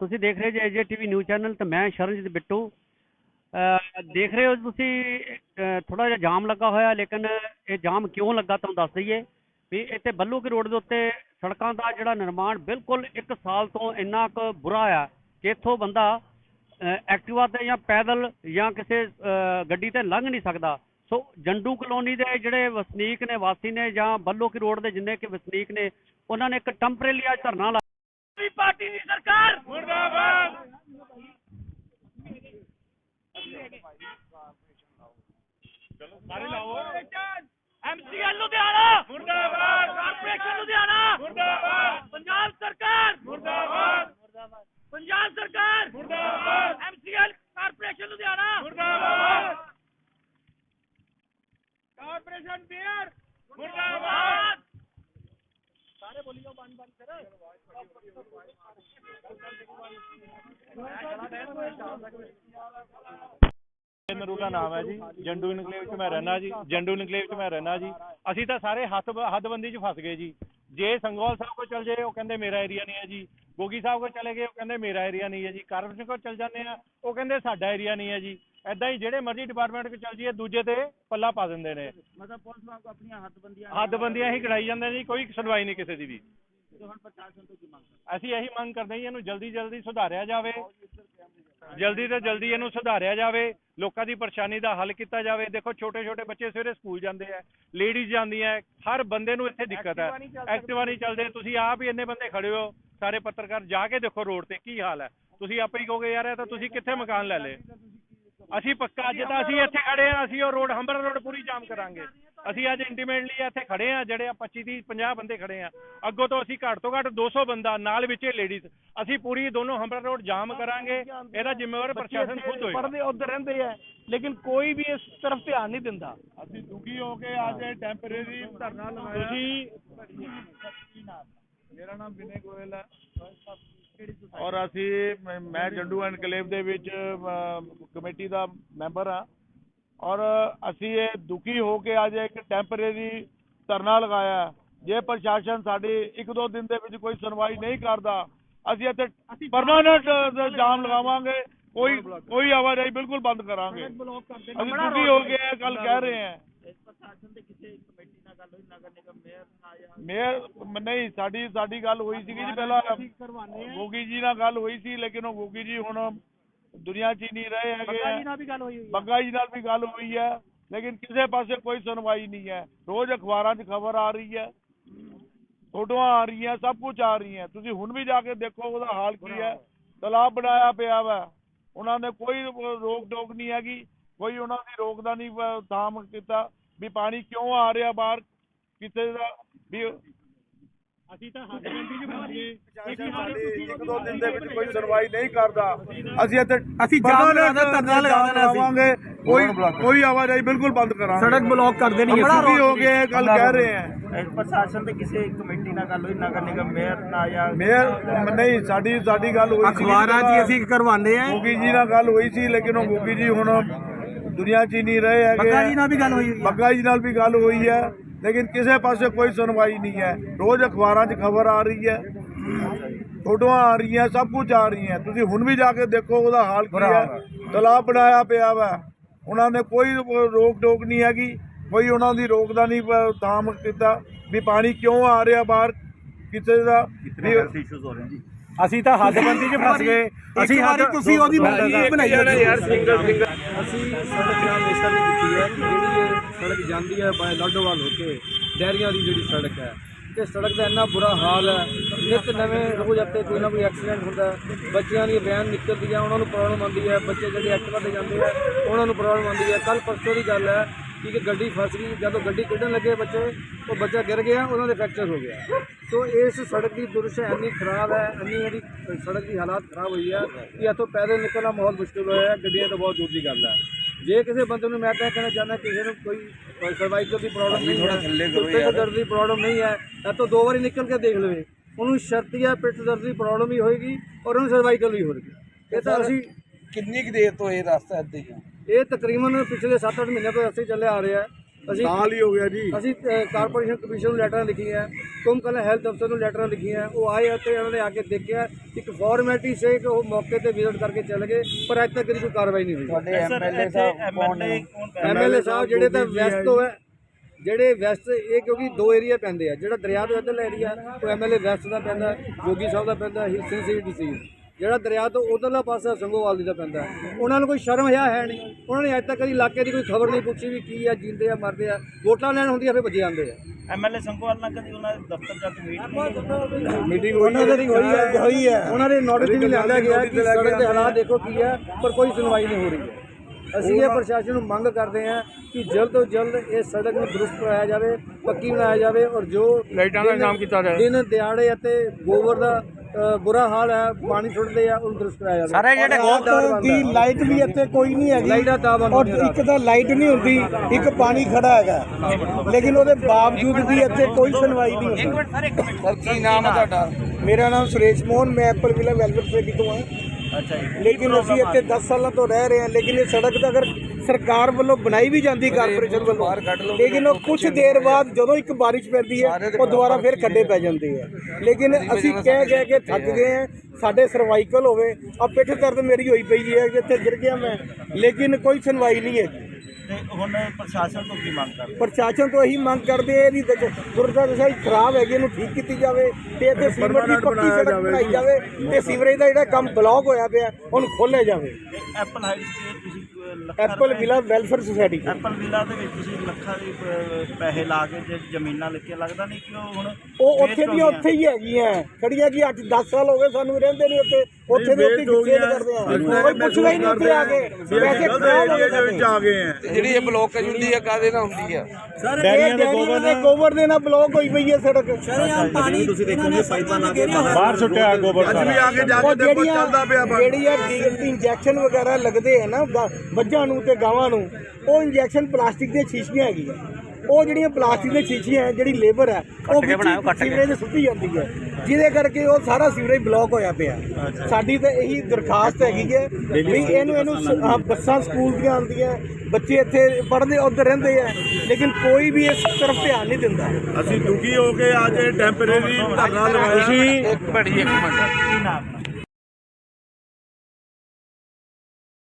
ਤੁਸੀਂ ਦੇਖ ਰਹੇ ਜੇ ਜੇ ਟੀਵੀ ਨਿਊਜ਼ ਚੈਨਲ ਤੇ ਮੈਂ ਸ਼ਰਨਜੀਤ ਬਿੱਟੂ। ਦੇਖ ਰਹੇ ਹੋ ਤੁਸੀਂ ਥੋੜਾ ਜਿਹਾ ਜਾਮ ਲੱਗਾ ਹੋਇਆ, ਲੇਕਿਨ ਇਹ ਜਾਮ ਕਿਉਂ ਲੱਗਾ ਤੁਹਾਨੂੰ ਦੱਸ ਦਈਏ ਵੀ ਇੱਥੇ ਬੱਲੂ ਕੀ ਰੋਡ ਦੇ ਉੱਤੇ ਸੜਕਾਂ ਦਾ ਜਿਹੜਾ ਨਿਰਮਾਣ ਬਿਲਕੁਲ 1 ਸਾਲ ਤੋਂ ਇੰਨਾ ਕੁ ਬੁਰਾ ਆ ਕਿ ਇੱਥੋਂ ਬੰਦਾ, ਅਹ ਐਕਟਿਵਾ ਤੇ ਜਾਂ ਪੈਦਲ ਜਾਂ ਕਿਸੇ ਗੱਡੀ ਤੇ ਲੰਘ ਨਹੀਂ ਸਕਦਾ। ਸੋ ਜੰਡੂ ਕਲੋਨੀ ਦੇ ਜਿਹੜੇ ਵਸਨੀਕ ਨੇ, ਵਾਸੀ ਨੇ ਜਾਂ ਬੱਲੂ ਕੀ ਰੋਡ ਦੇ ਜਿੰਨੇ ਕਿ ਵਸਨੀਕ ਨੇ, ਉਹਨਾਂ ਨੇ ਇੱਕ ਟੈਂਪਰੇਰੀ ਅੱਜ ਧਰਨਾ ਲਾ ਪਾਰਟੀ ਦੀ ਸਰਕਾਰ। ਮੁਰਦਾਬਾਦ। ਸਾਰੇ ਲਾਓ। ਐਮਸੀਐਲ ਲੁਧਿਆਣਾ। ਮੁਰਦਾਬਾਦ। ਕਾਰਪੋਰੇਸ਼ਨ ਲੁਧਿਆਣਾ। ਮੁਰਦਾਬਾਦ। ਪੰਜਾਬ ਸਰਕਾਰ। ਮੁਰਦਾਬਾਦ। ਪੰਜਾਬ ਸਰਕਾਰ। ਮੁਰਦਾਬਾਦ। MCL corporation Ludhiana. ਮੁਰਦਾਬਾਦ। ਕਾਰਪੋਰੇਸ਼ਨ ਬੀਅਰ ਮੁਰਦਾਬਾਦ। ਨਰੂਲਾ ਨਾਮ ਹੈ ਜੀ, ਜੰਡੂ ਇਨਕਲੇਵ ਚ ਮੈਂ ਰਹਿਣਾ ਜੀ, ਜੰਡੂ ਇਨਕਲੇਵ ਚ ਮੈਂ ਰਹਿਣਾ ਜੀ। ਅਸੀਂ ਤਾਂ ਸਾਰੇ ਹੱਥ ਹੱਦਬੰਦੀ ਚ ਫਸ ਗਏ ਜੀ। ਜੇ ਸੰਗੋਲ ਸਾਹਿਬ ਕੋਲ ਚਲ ਜਾਏ, ਉਹ ਕਹਿੰਦੇ ਮੇਰਾ ਏਰੀਆ ਨਹੀਂ ਹੈ ਜੀ। ਗੋਗੀ ਸਾਹਿਬ ਕੋਲ ਚਲੇ ਗਏ, ਉਹ ਕਹਿੰਦੇ ਮੇਰਾ ਏਰੀਆ ਨਹੀਂ ਹੈ ਜੀ। ਕਾਰਪੋਰੇਸ਼ਨ ਕੋਲ ਚਲ ਜਾਂਦੇ ਆ, ਉਹ ਕਹਿੰਦੇ ਸਾਡਾ ਏਰੀਆ ਨਹੀਂ ਹੈ ਜੀ। ਐਦਾਂ ਹੀ ਜਿਹੜੇ ਮਰਜ਼ੀ ਡਿਪਾਰਟਮੈਂਟ ਕੋਲ ਚਲ ਜਾਈਏ ਦੂਜੇ ਤੇ ਪੱਲਾ ਪਾ ਦਿੰਦੇ ਨੇ। ਮਤਲਬ ਪੁਲਿਸ ਵਾਂਗ ਆਪਣੀਆਂ ਹੱਦਬੰਦੀਆਂ ਹੱਦਬੰਦੀਆਂ ਹੀ ਕਢਾਈ ਜਾਂਦੇ ਨੇ ਜੀ ਕੋਈ ਸੁਣਵਾਈ ਨਹੀਂ ਕਿਸੇ ਦੀ ਵੀ। ਤੇ ਹੁਣ ਪ੍ਰਸ਼ਾਸਨ ਤੋਂ ਕੀ ਮੰਗ ਅਸੀਂ ਇਹੀ ਮੰਗ ਕਰਦੇ ਹਾਂ ਜੀ, ਇਹਨੂੰ ਜਲਦੀ ਜਲਦੀ ਸੁਧਾਰਿਆ ਜਾਵੇ। ਜਲਦੀ ਤੋਂ ਜਲਦੀ ਇਹਨੂੰ ਸੁਧਾਰਿਆ ਜਾਵੇ। ਲੋਕਾਂ ਦੀ ਪਰੇਸ਼ਾਨੀ ਦਾ ਹੱਲ ਕੀਤਾ ਜਾਵੇ। ਦੇਖੋ ਛੋਟੇ ਛੋਟੇ ਬੱਚੇ ਸਵੇਰੇ ਸਕੂਲ ਜਾਂਦੇ ਆ ਲੇਡੀਜ਼ ਜਾਂਦੀਆਂ ਹਰ ਬੰਦੇ ਨੂੰ ਇੱਥੇ ਦਿੱਕਤ ਹੈ। ਐਕਟਿਵਾ ਨਹੀਂ ਚੱਲਦੇ ਤੁਸੀਂ ਆਪ ਹੀ ਇੰਨੇ ਬੰਦੇ ਖੜੇ ਹੋ ਸਾਰੇ ਪੱਤਰਕਾਰ ਜਾ ਕੇ ਦੇਖੋ ਰੋਡ ਤੇ ਕੀ ਹਾਲ ਹੈ। ਤੁਸੀਂ ਆਪੇ ਹੀ ਕਹੋਗੇ ਯਾਰ ਇਹ ਤਾਂ ਤੁਸੀਂ ਕਿੱਥੇ ਮਕਾਨ ਲੈ ਲਏ? ਅਸੀਂ ਪੱਕਾ ਅੱਜ ਤਾਂ ਅਸੀਂ ਇੱਥੇ ਖੜੇ ਆ ਅਸੀਂ ਉਹ ਰੋਡ ਹੰਬਰ ਰੋਡ ਪੂਰੀ ਜਾਮ ਕਰਾਂਗੇ। ਅਸੀਂ ਅੱਜ ਇੰਟੀਮੇਟਲੀ ਇੱਥੇ ਖੜੇ ਆ ਜਿਹੜੇ ਆ 25 ਦੀ 50 ਬੰਦੇ ਖੜੇ ਆ ਅੱਗੋਂ ਤੋਂ ਅਸੀਂ ਘੱਟ ਤੋਂ ਘੱਟ 200 ਬੰਦਾ ਨਾਲ ਵਿੱਚੇ ਲੇਡੀਜ਼ ਅਸੀਂ ਪੂਰੀ ਦੋਨੋਂ ਹੰਬਰ ਰੋਡ ਜਾਮ ਕਰਾਂਗੇ ਇਹਦਾ ਜ਼ਿੰਮੇਵਾਰ ਪ੍ਰਸ਼ਾਸਨ ਖੁਦ ਹੋਏਗਾ। ਪੜਦੇ ਉੱਧਰ ਰਹਿੰਦੇ ਆ ਲੇਕਿਨ ਕੋਈ ਵੀ ਇਸ ਤਰਫ ਧਿਆਨ ਨਹੀਂ ਦਿੰਦਾ। ਅਸੀਂ ਦੁਖੀ ਹੋ ਕੇ ਅੱਜ ਟੈਂਪਰੇਰੀ ਧਰਨਾ ਲਗਾਇਆ। ਤੁਸੀਂ ਮੇਰਾ ਨਾਮ ਵਿਨੇ ਗੋਇਲ ਹੈ। ਔਰ ਅਸੀਂ ਮੈਂ- ਮੈਂ ਜੰਡੂ ਐਨਕਲੇਵ ਦੇ ਵਿੱਚ ਅਮ, ਕਮੇਟੀ ਦਾ ਮੈਂਬਰ ਹਾਂ। ਔਰ ਅਸੀਂ ਇਹ ਦੁਖੀ ਹੋ ਕੇ ਅੱਜ ਇੱਕ ਟੈਂਪਰੇਰੀ ਧਰਨਾ ਲਗਾਇਆ ਹੈ। ਜੇ ਪ੍ਰਸ਼ਾਸਨ ਸਾਡੀ ਇੱਕ ਦੋ ਦਿਨ ਦੇ ਵਿੱਚ ਕੋਈ ਸੁਣਵਾਈ ਨਹੀਂ ਕਰਦਾ ਅਸੀਂ ਇੱਥੇ ਪਰਮਾਨੈਂਟ ਜਾਮ ਲਗਾਵਾਂਗੇ। ਕੋਈ ਕੋਈ ਆਵਾਜਾਈ ਬਿਲਕੁਲ ਬੰਦ ਕਰਾਂਗੇ। ਅਸੀਂ ਦੁਖੀ ਹੋ ਗਏ ਕੱਲ ਕਹਿ ਰਹੇ ਹਾਂ। ਮੇਅਰ ਨਹੀਂ ਸਾਡੀ ਸਾਡੀ ਗੱਲ ਹੋਈ ਸੀਗੀ ਜੀ ਪਹਿਲਾਂ ਗੋਗੀ ਜੀ ਨਾਲ ਗੱਲ ਹੋਈ ਸੀ ਲੇਕਿਨ ਉਹ ਗੋਗੀ ਜੀ ਹੁਣ ਦੁਨੀਆ 'ਚ ਹੀ ਨਹੀਂ ਰਹੇ ਹੈਗੇ ਬੱਗਾ ਜੀ ਨਾਲ ਵੀ ਗੱਲ ਹੋਈ ਹੋਈ ਬੰਗਾ ਜੀ ਨਾਲ ਵੀ ਗੱਲ ਹੋਈ ਹੈ ਲੇਕਿਨ ਕਿਸੇ ਪਾਸੇ ਕੋਈ ਸੁਣਵਾਈ ਨਹੀਂ ਹੈ। ਰੋਜ਼ ਅਖਬਾਰਾਂ 'ਚ ਖਬਰ ਆ ਰਹੀ ਹੈ ਫੋਟੋਆਂ ਆ ਰਹੀਆਂ ਸਭ ਕੁਝ ਆ ਰਹੀਆਂ। ਤੁਸੀਂ ਹੁਣ ਵੀ ਜਾ ਕੇ ਦੇਖੋ ਉਹਦਾ ਹਾਲ ਕੀ ਹੈ। ਤਲਾਬ ਬਣਾਇਆ ਪਿਆ ਵਾ। ਉਹਨਾਂ ਨੇ ਕੋਈ ਰੋਕ ਟੋਕ ਨਹੀਂ ਹੈਗੀ। ਕੋਈ ਉਹਨਾਂ ਦੀ ਰੋਕ ਦਾ ਨਹੀਂ ਅਹ, ਥਾਮ ਕੀਤਾ। ਵੀ ਪਾਣੀ ਕਿਉਂ ਆ ਰਿਹਾ ਬਾਹਰ? ਕਿਸੇ ਦਾ ਵੀ ਅਸੀਂ ਤਾਂ ਹੱਦਬੰਦੀ ਚ ਫਸ ਗਏ ਇੱਕ ਦੋ ਦਿਨ ਦੇ ਵਿੱਚ ਕੋਈ ਸੁਣਵਾਈ ਨਹੀਂ ਕਰਦਾ। ਅਸੀਂ ਇੱਥੇ ਅਸੀਂ ਜਾਮ ਲਗਾਉਣਾ, ਧਰਨਾ ਲਗਾ ਦੇਣਾ ਅਸੀਂ। ਲਗਾਵਾਂਗੇ ਕੋਈ ਕੋਈ ਆਵਾਜਾਈ ਬਿਲਕੁਲ ਬੰਦ ਕਰਾਂਗੇ। ਸੜਕ ਬਲੌਕ ਕਰ ਦੇਣੀ ਬੜਾ ਦੁਖੀ ਹੋ ਗਏ ਕੱਲ ਕਹਿ ਰਹੇ ਹੈ। ਪ੍ਰਸ਼ਾਸਨ ਤੇ ਕਿਸੇ ਕਮੇਟੀ ਨਾਲ ਗੱਲ ਹੋਈ ਨਗਰ ਨਿਗਮ ਮੇਅਰ ਨਾਲ ਜਾਂ ਮੇਅਰ ਨਹੀਂ ਸਾਡੀ ਸਾਡੀ ਗੱਲ ਹੋਈ ਸੀ ਅਖਬਾਰਾਂ 'ਚ ਹੀ ਅਸੀਂ ਕਰਵਾਉਂਦੇ ਆ ਗੋਗੀ ਜੀ ਨਾਲ ਗੱਲ ਹੋਈ ਸੀ ਲੇਕਿਨ ਉਹ ਗੋਗੀ ਜੀ ਹੁਣ ਦੁਨੀਆ 'ਚ ਹੀ ਨਹੀਂ ਰਹੇ ਹੈਗੇ। ਬੱਗਾ ਜੀ ਨਾਲ ਵੀ ਗੱਲ ਹੋਈ ਹੋਈ ਹੈ। ਬੱਗਾ ਜੀ ਨਾਲ ਵੀ ਗੱਲ ਹੋਈ ਹੈ। ਲੇਕਿਨ ਕਿਸੇ ਪਾਸੇ ਕੋਈ ਸੁਣਵਾਈ ਨਹੀਂ ਹੈ। ਰੋਜ਼ ਅਖਬਾਰਾਂ 'ਚ ਖਬਰ ਆ ਰਹੀ ਹੈ। ਫੋਟੋਆਂ ਆ ਰਹੀਆਂ ਸਭ ਕੁਝ ਆ ਰਹੀਆਂ। ਤੁਸੀਂ ਹੁਣ ਵੀ ਜਾ ਕੇ ਦੇਖੋ ਉਹਦਾ ਹਾਲ ਕੀ ਹੈ। ਤਲਾਬ ਬਣਾਇਆ ਪਿਆ ਵਾ। ਉਹਨਾਂ ਨੇ ਕੋਈ ਰੋਕ ਟੋਕ ਨਹੀਂ ਹੈਗੀ। ਕੋਈ ਉਹਨਾਂ ਦੀ ਰੋਕ ਦਾ ਨਹੀਂ ਥਾਮ ਕੀਤਾ ਵੀ ਪਾਣੀ ਕਿਉਂ ਆ ਰਿਹਾ ਬਾਹਰ? ਕਿਸੇ ਦਾ ਵੀ ਅਸੀਂ ਤਾਂ ਹੱਦਬੰਦੀ ਚ ਫਸ ਗਏ। ਅਸੀਂ ਹੱਦ ਤੁਸੀਂ ਉਹਦੀ ਬਣਾਈ ਯਾਰ ਅਸੀਂ ਸੜਕ ਦਾ ਹਮੇਸ਼ਾ ਦੀ ਕੀਤੀ ਹੈ ਕਿ ਜਿਹੜੀ ਇਹ ਸੜਕ ਜਾਂਦੀ ਹੈ ਬਾਏ ਲਾਡੋਵਾਲ ਹੋ ਕੇ ਡੈਰੀਆਂ ਦੀ ਜਿਹੜੀ ਸੜਕ ਹੈ। ਤੇ ਸੜਕ ਦਾ ਇੰਨਾ ਬੁਰਾ ਹਾਲ ਹੈ ਨਿਤ ਨਵੇਂ ਰੋਜ਼ ਹੱਤੇ ਕੋਈ ਨਾ ਕੋਈ ਐਕਸੀਡੈਂਟ ਹੁੰਦਾ ਹੈ। ਬੱਚਿਆਂ ਦੀ ਵੈਨ ਨਿਕਲਦੀ ਹੈ ਉਹਨਾਂ ਨੂੰ ਪ੍ਰੋਬਲਮ ਆਉਂਦੀ ਹੈ। ਬੱਚੇ ਜਿਹੜੇ ਐਕਟਿਵਾ ਤੇ ਜਾਂਦੇ ਆ ਉਹਨਾਂ ਨੂੰ ਪ੍ਰੋਬਲਮ ਆਉਂਦੀ ਹੈ। ਕੱਲ ਪਰਸੋਂ ਦੀ ਗੱਲ ਹੈ ਕਿ ਗੱਡੀ ਫਸ ਗਈ। ਜਦੋਂ ਗੱਡੀ ਕੱਢਣ ਲੱਗੇ ਬੱਚੇ ਉਹ ਬੱਚਾ ਗਿਰ ਗਿਆ ਉਹਨਾਂ ਦੇ ਫ੍ਰੈਕਚਰ ਹੋ ਗਿਆ ਸੋ ਇਸ ਸੜਕ ਦੀ ਦੁਰਸ਼ ਇੰਨੀ ਖਰਾਬ ਹੈ ਇੰਨੀ ਇਹਦੀ ਸੜਕ ਦੀ ਹਾਲਾਤ ਖਰਾਬ ਹੋਈ ਹੈ ਕਿ ਇੱਥੋਂ ਪੈਦਲ ਨਿਕਲਣਾ ਬਹੁਤ ਮੁਸ਼ਕਿਲ ਹੋਇਆ ਹੈ ਗੱਡੀਆਂ ਤਾਂ ਬਹੁਤ ਦੂਰ ਦੀ ਗੱਲ ਹੈ ਜੇ ਕਿਸੇ ਬੰਦੇ ਨੂੰ ਮੈਂ ਤਾਂ ਕਹਿਣਾ ਚਾਹੁੰਦਾ ਕਿਸੇ ਨੂੰ ਕੋਈ ਸਰਵਾਈਕਲ ਦੀ ਪ੍ਰੋਬਲਮ ਨਹੀਂ ਹੈ ਪਿੱਠ ਦੇ ਦਰਦ ਦੀ ਪ੍ਰੋਬਲਮ ਨਹੀਂ ਹੈ ਇਹ ਤੋਂ ਦੋ ਵਾਰੀ ਨਿਕਲ ਕੇ ਦੇਖ ਲਵੇ ਉਹਨੂੰ ਸ਼ਰਤੀਆ ਪਿੱਠ ਦਰਦ ਦੀ ਪ੍ਰੋਬਲਮ ਵੀ ਹੋਏਗੀ ਔਰ ਉਹਨੂੰ ਸਰਵਾਈਕਲ ਵੀ ਹੋਏਗੀ। ਇਹ ਤਾਂ ਅਸੀਂ ਕਿੰਨੀ ਕੁ ਦੇਰ ਤੋਂ ਇਹ ਰਸਤਾ ਇੱਦਾਂ ਹੀ ਆ? ਇਹ ਤਕਰੀਬਨ ਪਿਛਲੇ 7-8 ਮਹੀਨੇ ਤੋਂ ਅਸੀਂ ਚੱਲੇ ਆ ਰਿਹਾ ਹੈ ਅਸੀਂ ਸਾਲ ਹੀ ਹੋ ਗਿਆ ਜੀ। ਅਸੀਂ ਕਾਰਪੋਰੇਸ਼ਨ ਕਮਿਸ਼ਨ ਨੂੰ ਲੈਟਰਾਂ ਲਿਖੀਆਂ। ਤੁਮ ਕੱਲ ਹੈਲਥ ਅਫਸਰ ਨੂੰ ਲੈਟਰਾਂ ਲਿਖੀਆਂ ਉਹ ਆਏ ਅਤੇ ਉਹਨਾਂ ਨੇ ਆ ਕੇ ਦੇਖਿਆ ਇੱਕ ਫਾਰਮੈਲਿਟੀ ਸੇ ਕਿ ਉਹ ਮੌਕੇ ਤੇ ਵਿਜ਼ਿਟ ਕਰਕੇ ਚਲੇ ਗਏ ਪਰ ਅੱਜ ਤੱਕ ਕੋਈ ਕਾਰਵਾਈ ਨਹੀਂ ਹੋਈ। ਤੁਹਾਡੇ ਐਮਐਲਏ ਸਾਹਿਬ ਕੌਣ ਨੇ? ਐਮਐਲਏ ਸਾਹਿਬ ਜਿਹੜੇ ਤਾਂ ਵੈਸਟ ਤੋਂ ਹੈ ਜਿਹੜੇ ਵੈਸਟ ਇਹ ਕਿਉਂਕਿ ਦੋ ਏਰੀਆ ਪੈਂਦੇ ਆ ਜਿਹੜਾ ਦਰਿਆ ਤੋਂ ਇੱਧਰਲਾ ਏਰੀਆ ਉਹ ਐਮਐਲਏ ਵੈਸਟ ਦਾ ਪੈਂਦਾ ਜੋਗੀ ਸਾਹਿਬ ਦਾ ਪੈਂਦਾ ਹਿਲਸਨ ਸੀ ਜਿਹੜਾ ਦਰਿਆ ਤੋਂ ਉਧਰਲਾ ਪਾਸਾ ਸੰਗੋਵਾਲ ਦੀ ਦਾ ਪੈਂਦਾ ਉਹਨਾਂ ਨੂੰ ਕੋਈ ਸ਼ਰਮ ਹਿਆ ਹੈ ਨਹੀਂ। ਉਹਨਾਂ ਨੇ ਅੱਜ ਤੱਕ ਕਦੀ ਇਲਾਕੇ ਦੀ ਕੋਈ ਖਬਰ ਨਹੀਂ ਪੁੱਛੀ ਵੀ ਕੀ ਆ ਜਿੰਦੇ ਆ ਮਰਦੇ ਆ। ਵੋਟਾਂ ਲੈਣ ਹੁੰਦੀਆਂ ਫਿਰ ਵੱਜੇ ਜਾਂਦੇ ਆ। ਐਮਐਲਏ ਸੰਗੋਵਾਲ ਨਾਲ ਕਦੀ ਉਹਨਾਂ ਦੇ ਦਫ਼ਤਰ ਜਾ ਕੇ ਮੀਟ ਨਹੀਂ ਮੀਟਿੰਗ ਉਹਨਾਂ ਦੇ ਹੋਈ ਹੈ। ਹੋਈ ਹੈ। ਉਹਨਾਂ ਦੇ ਨੋਟਿਸ ਵੀ ਲਿਆਂਦਾ ਗਿਆ ਕਿ ਸੜਕ ਦੇ ਹਾਲਾਤ ਦੇਖੋ ਕੀ ਹੈ ਪਰ ਕੋਈ ਸੁਣਵਾਈ ਨਹੀਂ ਹੋ ਰਹੀ ਹੈ। ਅਸੀਂ ਇਹ ਪ੍ਰਸ਼ਾਸਨ ਨੂੰ ਮੰਗ ਕਰਦੇ ਹਾਂ ਕਿ ਜਲਦ ਤੋਂ ਜਲਦ ਇਹ ਸੜਕ ਨੂੰ ਦਰੁਸਤ ਕਰਾਇਆ ਜਾਵੇ ਪੱਕੀ ਬਣਾਇਆ ਜਾਵੇ ਔਰ ਜੋ ਲਾਈਟਾਂ ਦਾ ਇੰਤਜ਼ਾਮ ਕੀਤਾ ਜਾਏ। ਦਿਨ ਦਿਹਾੜੇ ਅਤੇ ਗੋਬਰ ਦਾ ਬੁਰਾ ਹਾਲ ਹੈ ਪਾਣੀ ਛੁੱਟਦੇ ਆ ਉਹਨੂੰ ਦਰੁਸਤ ਕਰਾਇਆ ਸਾਰੇ ਜਿਹੜੇ ਰਾਤ ਦੀ ਲਾਈਟ ਵੀ ਇੱਥੇ ਕੋਈ ਨਹੀਂ ਹੈਗੀ ਲਾਈਟਾਂ ਔਰ ਇੱਕ ਤਾਂ ਲਾਈਟ ਨਹੀਂ ਹੁੰਦੀ ਇੱਕ ਪਾਣੀ ਖੜਾ ਹੈਗਾ। ਲੇਕਿਨ ਉਹਦੇ ਬਾਵਜੂਦ ਵੀ ਇੱਥੇ ਕੋਈ ਸੁਣਵਾਈ ਨਹੀਂ ਹੁੰਦੀ। ਸਰ ਕੀ ਨਾਮ ਹੈ ਤੁਹਾਡਾ? ਮੇਰਾ ਨਾਮ ਸੁਰੇਸ਼ ਮੋਹਨ ਮੈਂ ਐਪਲ ਵਿਲਾ ਸੋਸਾਇਟੀ ਤੋਂ ਹਾਂ। ਅੱਛਾ ਜੀ। ਲੇਕਿਨ ਅਸੀਂ ਇੱਥੇ 10 ਸਾਲਾਂ ਤੋਂ ਰਹਿ ਰਹੇ ਹਾਂ ਲੇਕਿਨ ਇਹ ਸੜਕ ਤਾਂ ਅਗਰ ਸਰਕਾਰ ਵੱਲੋਂ ਬਣਾਈ ਵੀ ਜਾਂਦੀ ਕਾਰਪੋਰੇਸ਼ਨ ਵੱਲੋਂ ਲੇਕਿਨ ਉਹ ਕੁਝ ਦੇਰ ਬਾਅਦ ਜਦੋਂ ਇੱਕ ਬਾਰਿਸ਼ ਪੈਂਦੀ ਹੈ ਉਹ ਦੁਬਾਰਾ ਫਿਰ ਖੱਡੇ ਪੈ ਜਾਂਦੇ ਆ। ਲੇਕਿਨ ਅਸੀਂ ਕਹਿ ਕਹਿ ਕੇ ਥੱਕ ਗਏ ਹਾਂ ਸਾਡੇ ਸਰਵਾਈਕਲ ਹੋਵੇ ਆ ਪਿੱਠ ਦਰਦ ਮੇਰੀ ਹੋਈ ਪਈ ਹੈ ਇੱਥੇ ਗਿਰ ਗਿਆ ਮੈਂ ਲੇਕਿਨ ਕੋਈ ਸੁਣਵਾਈ ਨਹੀਂ ਹੈ ਤੇ ਹੁਣ ਪ੍ਰਸ਼ਾਸਨ ਤੋਂ ਕੀ ਮੰਗ ਕਰਦੇ? ਪ੍ਰਸ਼ਾਸਨ ਤੋਂ ਇਹੀ ਮੰਗ ਕਰਦੇ ਆ ਖਰਾਬ ਹੈਗੀ ਇਹਨੂੰ ਠੀਕ ਕੀਤੀ ਜਾਵੇ ਤੇ ਇੱਥੇ ਸੀਵਰੇਜ ਦੀ ਪੱਕੀ ਸੜਕ ਬਣਾਈ ਜਾਵੇ ਤੇ ਸੀਵਰੇਜ ਦਾ ਜਿਹੜਾ ਕੰਮ ਬਲੌਕ ਹੋਇਆ ਪਿਆ ਉਹਨੂੰ ਖੋਲ੍ਹਿਆ ਜਾਵੇ। ਐਪਲ ਤੇ ਤੁਸੀਂ Apple villa welfare society Apple villa ਦੇ ਵਿੱਚ ਤੁਸੀਂ ਲੱਖਾਂ ਦੇ ਪੈਸੇ ਲਾ ਕੇ ਜੇ ਜ਼ਮੀਨਾਂ ਲੈ ਕੇ ਲੱਗਦਾ ਨਹੀਂ ਕਿ ਉਹ ਹੁਣ ਉਹ ਉੱਥੇ ਗਈਆਂ। ਉੱਥੇ ਹੀ ਹੈਗੀਆਂ। ਖੜੀਆਂ ਕੀ 8 10 ਸਾਲ ਹੋ ਗਏ ਸਾਨੂੰ ਰਹਿੰਦੇ ਨਹੀਂ ਉੱਥੇ। ਉੱਥੇ ਦੇ ਉੱਤੇ ਸੇਲ ਕਰਦੇ ਆ। ਕੋਈ ਪੁੱਛਦਾ ਹੀ ਨਹੀਂ ਉੱਥੇ ਆ ਕੇ। ਵੈਸੇ ਖਰਾਬ ਹੋ ਗਏ ਆ ਗਏ ਆ ਜਿਹੜੀ ਇਹ ਬਲੋਕ ਹੁੰਦੀ ਹੈ ਕਾਦੇ ਨਾਲ ਹੁੰਦੀ ਹੈ ਡੈਰੀਆਂ ਦੇ ਗੋਬਰ ਦੇ ਗੋਬਰ ਦੇ ਨਾਲ ਬਲੌਕ ਹੋਈ ਪਈ ਹੈ ਸੜਕ। ਬਾਹਰ ਸੁੱਟਿਆ ਗੋਬਰ ਅੱਜ ਵੀ ਆ ਕੇ ਜਾ ਕੇ ਦੇਖੋ ਚੱਲਦਾ ਪਿਆ। ਜਿਹੜੀ ਆ ਇੰਜੈਕਸ਼ਨ ਵਗੈਰਾ ਲੱਗਦੇ ਆ ਨਾ ਗ- ਮੱਝਾਂ ਨੂੰ ਤੇ ਗਾਵਾਂ ਨੂੰ ਉਹ ਇੰਜੈਕਸ਼ਨ ਪਲਾਸਟਿਕ ਦੀਆਂ ਸ਼ੀਸ਼ੀਆਂ ਹੈਗੀਆਂ। ਉਹ ਜਿਹੜੀਆਂ ਪਲਾਸਟਿਕ ਦੀਆਂ ਸ਼ੀਸ਼ੀਆਂ ਹੈ ਜਿਹੜੀ ਲੇਬਰ ਹੈ ਉਹ ਵਿੱਚ। ਸੀਵਰੇਜ ਸੁੱਟੀ ਜਾਂਦੀ ਹੈ। ਜਿਹਦੇ ਕਰਕੇ ਉਹ ਸਾਰਾ ਸੀਵਰੇਜ ਬਲੌਕ ਹੋਇਆ ਪਿਆ। ਸਾਡੀ ਤਾਂ ਇਹੀ ਦਰਖਾਸਤ ਹੈਗੀ ਹੈ ਵੀ ਇਹਨੂੰ ਇਹਨੂੰ ਬੱਸਾਂ ਸਕੂਲ ਦੀਆਂ ਆਉਂਦੀਆਂ ਬੱਚੇ ਇੱਥੇ ਪੜ੍ਹਦੇ ਉੱਧਰ ਰਹਿੰਦੇ ਆ ਲੇਕਿਨ ਕੋਈ ਵੀ ਇਸ ਤਰਫ ਧਿਆਨ ਨਹੀਂ ਦਿੰਦਾ। ਅਸੀਂ ਦੁਖੀ ਹੋ ਕੇ ਅੱਜ ਟੈਂਪਰੇਰੀ ਧਰਨਾ ਲਗਾਇਆ ਸੀ ਇੱਕ ਮਿੰਟ ਇੱਕ ਮਿੰਟ। ਕੀ ਨਾਮ